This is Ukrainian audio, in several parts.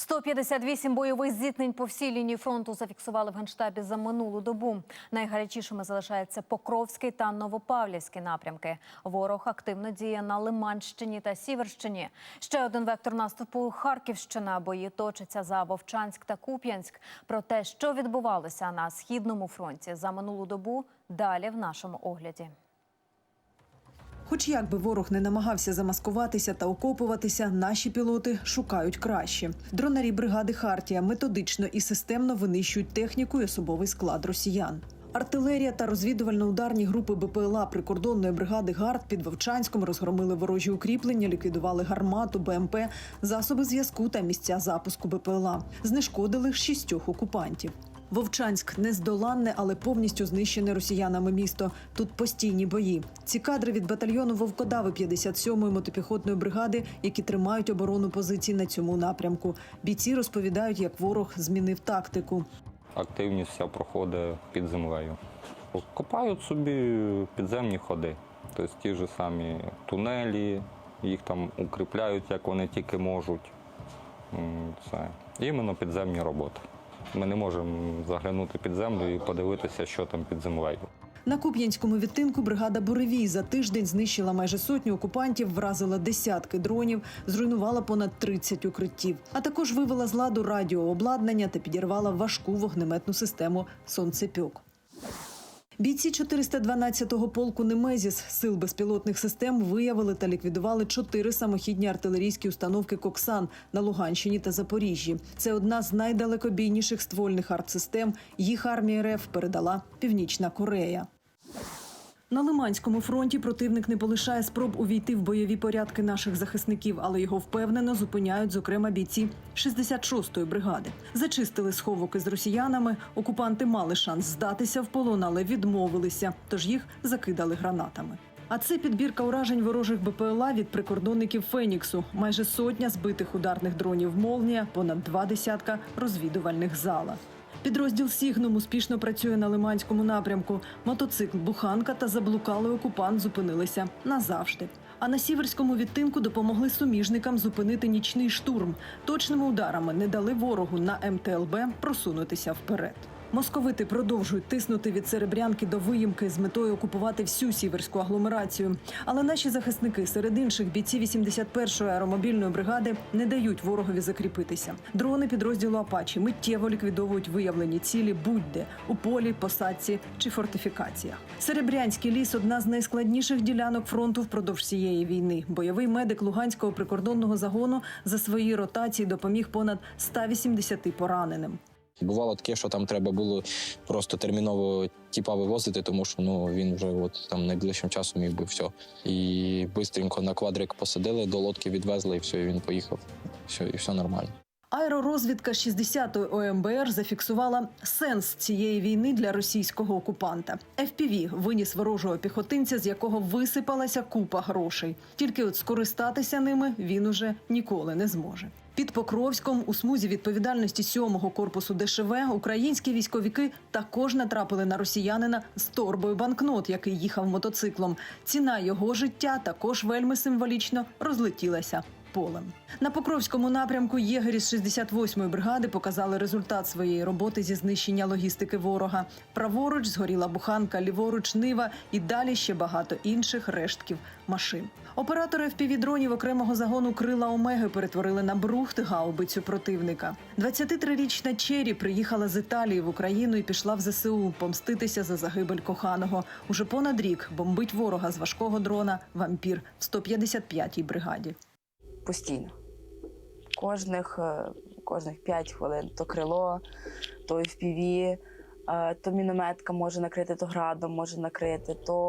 158 бойових зіткнень по всій лінії фронту зафіксували в генштабі за минулу добу. Найгарячішими залишаються Покровський та Новопавлівський напрямки. Ворог активно діє на Лиманщині та Сіверщині. Ще один вектор наступу Харківщина. Бої точаться за Вовчанськ та Куп'янськ. Про те, що відбувалося на східному фронті за минулу добу, далі в нашому огляді. Хоч як би ворог не намагався замаскуватися та окопуватися, наші пілоти шукають краще. Дронарі бригади Хартія методично і системно винищують техніку і особовий склад росіян. Артилерія та розвідувально-ударні групи БПЛА прикордонної бригади ГАРД під Вовчанськом розгромили ворожі укріплення, ліквідували гармату, БМП, засоби зв'язку та місця запуску БПЛА. Знешкодили шістьох окупантів. Вовчанськ нездоланне, але повністю знищене росіянами місто. Тут постійні бої. Ці кадри від батальйону Вовкодави 57-ї мотопіхотної бригади, які тримають оборону позицій на цьому напрямку. Бійці розповідають, як ворог змінив тактику. активність вся проходить під землею. Копають собі підземні ходи, тобто ті ж самі тунелі, їх там укріпляють, як вони тільки можуть. Це іменно підземні роботи. Ми не можемо заглянути під землю і подивитися, що там під землею. На Куп'янському відтинку бригада Буревій за тиждень знищила майже сотню окупантів, вразила десятки дронів, зруйнувала понад 30 укриттів, а також вивела з ладу радіообладнання та підірвала важку вогнеметну систему сонцепьок. Бійці 412-го полку Немезіс сил безпілотних систем виявили та ліквідували чотири самохідні артилерійські установки Коксан на Луганщині та Запоріжжі. Це одна з найдалекобійніших ствольних артсистем. Їх армія РФ передала Північна Корея. На Лиманському фронті противник не полишає спроб увійти в бойові порядки наших захисників, але його впевнено зупиняють, зокрема бійці 66-ї бригади. Зачистили сховок із росіянами. Окупанти мали шанс здатися в полон, але відмовилися, тож їх закидали гранатами. А це підбірка уражень ворожих БПЛА від прикордонників Феніксу. Майже сотня збитих ударних дронів Молнія, понад два десятка розвідувальних зала. Підрозділ Сігном успішно працює на Лиманському напрямку. Мотоцикл, буханка та заблукалий окупант зупинилися назавжди. А на сіверському відтинку допомогли суміжникам зупинити нічний штурм. Точними ударами не дали ворогу на МТЛБ просунутися вперед. Московити продовжують тиснути від Серебрянки до Виїмки з метою окупувати всю сіверську агломерацію. Але наші захисники серед інших бійців 81-ї аеромобільної бригади не дають ворогові закріпитися. Дрони підрозділу Апачі миттєво ліквідовують виявлені цілі будь-де у полі, посадці чи фортифікаціях. Серебрянський ліс одна з найскладніших ділянок фронту впродовж цієї війни. Бойовий медик Луганського прикордонного загону за свої ротації допоміг понад 180 пораненим. Бувало таке, що там треба було просто терміново тіпа вивозити, тому що ну він вже от там найближчим часом міг би все. І швидко на квадрик посадили, до лодки відвезли, і все, і він поїхав. Все, і все нормально. Аеророзвідка 60-ї ОМБР зафіксувала сенс цієї війни для російського окупанта. FPV виніс ворожого піхотинця, з якого висипалася купа грошей. Тільки от скористатися ними він уже ніколи не зможе. Під Покровськом у смузі відповідальності 7-го корпусу ДШВ українські військовики також натрапили на росіянина з торбою банкнот, який їхав мотоциклом. Ціна його життя також вельми символічно розлетілася полем. На Покровському напрямку єгері з 68-ї бригади показали результат своєї роботи зі знищення логістики ворога. Праворуч згоріла буханка, ліворуч нива і далі ще багато інших рештків машин. Оператори FPV-дронів окремого загону крила Омеги перетворили на брухт гаубицю противника. 23-річна Чері приїхала з Італії в Україну і пішла в ЗСУ помститися за загибель коханого. Уже понад рік бомбить ворога з важкого дрона вампір в 155-й бригаді. Постійно. Кожних, е, кожних 5 хвилин то крило, то FPV, е, то мінометка може накрити, то градом може накрити, то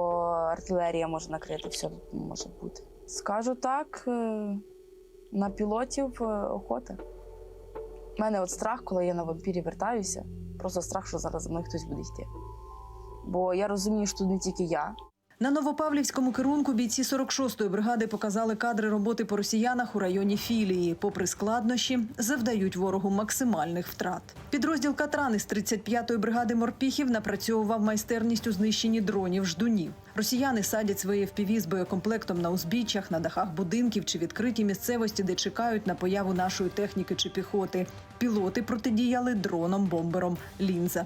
артилерія може накрити, все може бути. Скажу так, е, на пілотів охота. У мене от страх, коли я на вампірі вертаюся, просто страх, що зараз за мною хтось буде йти. Бо я розумію, що тут не тільки я, На Новопавлівському керунку бійці 46-ї бригади показали кадри роботи по росіянах у районі філії. Попри складнощі, завдають ворогу максимальних втрат. Підрозділ Катран із 35-ї бригади морпіхів напрацьовував майстерність у знищенні дронів ждунів. Росіяни садять свої FPV з боєкомплектом на узбіччях, на дахах будинків чи відкритій місцевості, де чекають на появу нашої техніки чи піхоти. Пілоти протидіяли дроном-бомбером Лінза.